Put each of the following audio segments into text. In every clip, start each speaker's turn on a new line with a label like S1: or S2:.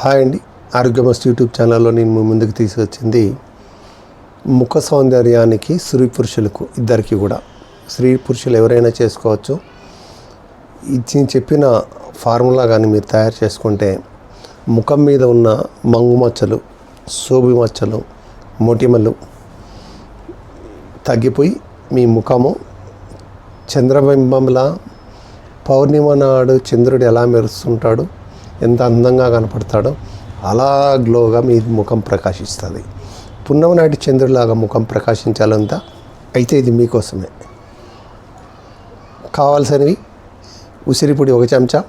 S1: Hi అండి. ఆరోగ్యమస్తు YouTube ఛానల్లో నేను మీ ముందుకు తీసుకొచ్చింది ముఖ సౌందర్యానికి స్త్రీ పురుషులకు ఇద్దరికి కూడా. స్త్రీ పురుషులు ఎవరైనా చేసుకోవచ్చు. ఇది చెప్పిన ఫార్ములా కానీ మీరు తయారు చేసుకుంటే ముఖం మీద ఉన్న మంగు మచ్చలు సోబి మచ్చలు మొటిమలు తగ్గిపోయి మీ ముఖము చంద్రబింబంలా పౌర్ణిమ నాడు చంద్రుడు ఎలా మెరుస్తుంటాడు ఎంత అందంగా కనపడతాడో అలా గ్లోగా మీ ముఖం ప్రకాశిస్తుంది. పున్నమ నాటి చంద్రుడిలాగా ముఖం ప్రకాశించాలంతా అయితే ఇది మీకోసమే. కావాల్సినవి ఉసిరిపొడి ఒక చెంచా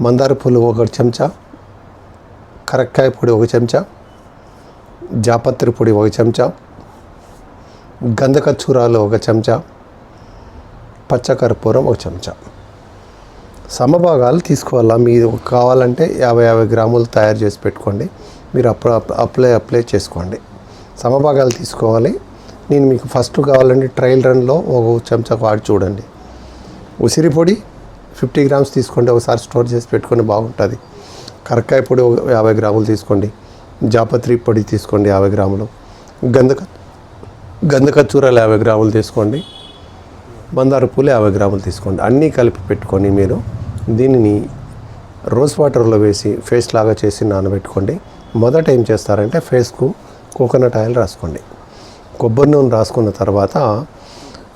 S1: మందార పూలు ఒక చెంచా కరక్కాయ పొడి ఒక చెంచా జాపత్రి పొడి ఒక చెంచా గంధకచ్చూరాలు ఒక చెంచా పచ్చకర్పూరం ఒక చెంచా. సమభాగాలు తీసుకోవాలా? మీరు కావాలంటే యాభై యాభై గ్రాములు తయారు చేసి పెట్టుకోండి. మీరు అప్ల అప్లై అప్లై చేసుకోండి. సమభాగాలు తీసుకోవాలి. నేను మీకు ఫస్ట్ కావాలంటే ట్రయల్ రన్లో ఒక చెంచా వాడి చూడండి. ఉసిరి పొడి ఫిఫ్టీ గ్రామ్స్ తీసుకోండి ఒకసారి స్టోర్ చేసి పెట్టుకోండి బాగుంటుంది. కరక్కాయ పొడి ఒక యాభై గ్రాములు తీసుకోండి. జాపత్రి పొడి తీసుకోండి యాభై గ్రాములు. గంధక గంధకచ్చూరాలు యాభై గ్రాములు తీసుకోండి. మందార పూలు యాభై గ్రాములు తీసుకోండి. అన్నీ కలిపి పెట్టుకొని మీరు దీనిని రోజ్ వాటర్లో వేసి ఫేస్ లాగా చేసి నానబెట్టుకోండి. మొదట ఏం చేస్తారంటే ఫేస్కు కోకోనట్ ఆయిల్ రాసుకోండి. కొబ్బరి నూనె రాసుకున్న తర్వాత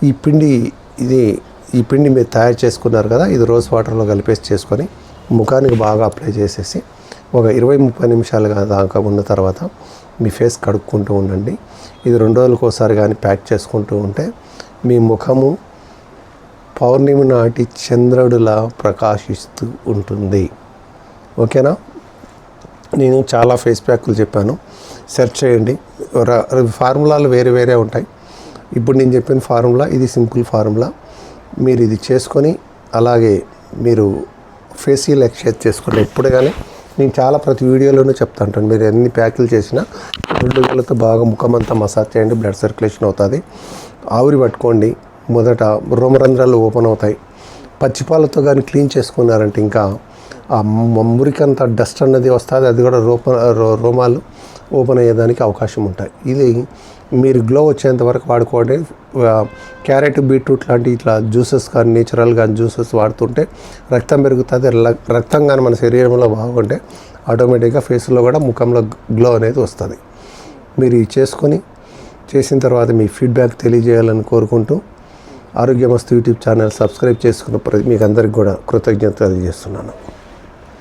S1: ఈ పిండి ఇది ఈ పిండి మీరు తయారు చేసుకున్నారు కదా ఇది రోజ్ వాటర్లో కలిపేసి చేసుకొని ముఖానికి బాగా అప్లై చేసేసి ఒక ఇరవై ముప్పై నిమిషాలు దాకా ఉన్న తర్వాత మీ ఫేస్ కడుక్కుంటూ ఉండండి. ఇది రెండు రోజులకు ఒకసారి కానీ ప్యాక్ చేసుకుంటూ ఉంటే మీ ముఖము పౌర్ణమి నాటి చంద్రుడిలా ప్రకాశిస్తూ ఉంటుంది. ఓకేనా? నేను చాలా ఫేస్ ప్యాక్లు చెప్పాను. సెర్చ్ చేయండి. ఫార్ములాలు వేరే వేరే ఉంటాయి. ఇప్పుడు నేను చెప్పిన ఫార్ములా ఇది సింపుల్ ఫార్ములా. మీరు ఇది చేసుకొని అలాగే మీరు ఫేషియల్ ఎక్సర్సైజ్ చేసుకోండి. ఎప్పుడు కానీ నేను చాలా ప్రతి వీడియోలోనూ చెప్తా ఉంటాను. మీరు ఎన్ని ప్యాకులు చేసినా రెండు వేలతో బాగా ముఖం అంతా మసాజ్ చేయండి బ్లడ్ సర్క్యులేషన్ అవుతుంది. ఆవిరి పట్టుకోండి. మొదట రోమరంధ్రాలు ఓపెన్ అవుతాయి. పచ్చిపాలతో కానీ క్లీన్ చేసుకున్నారంటే ఇంకా ఆ మ- మురికంతా డస్ట్ అన్నది వస్తుంది. అది కూడా రూప రోమాలు ఓపెన్ అయ్యేదానికి అవకాశం ఉంటాయి. ఇది మీరు గ్లో వచ్చేంత వరకు వాడుకోండి. క్యారెట్ బీట్రూట్ లాంటి ఇట్లా జ్యూసెస్ కానీ నేచురల్ కానీ జ్యూసెస్ వాడుతుంటే రక్తం పెరుగుతుంది. రక్తం కానీ మన శరీరంలో బాగుంటే ఆటోమేటిక్గా ఫేస్లో కూడా ముఖంలో గ్లో అనేది వస్తుంది. మీరు ఇది చేసుకొని చేసిన తర్వాత మీ ఫీడ్బ్యాక్ తెలియజేయాలని కోరుకుంటూ ఆరోగ్యమస్తు యూట్యూబ్ ఛానల్ సబ్స్క్రైబ్ చేసుకున్న ప్రతి మీకు అందరికి కూడా కృతజ్ఞత తెలియజేస్తున్నాను.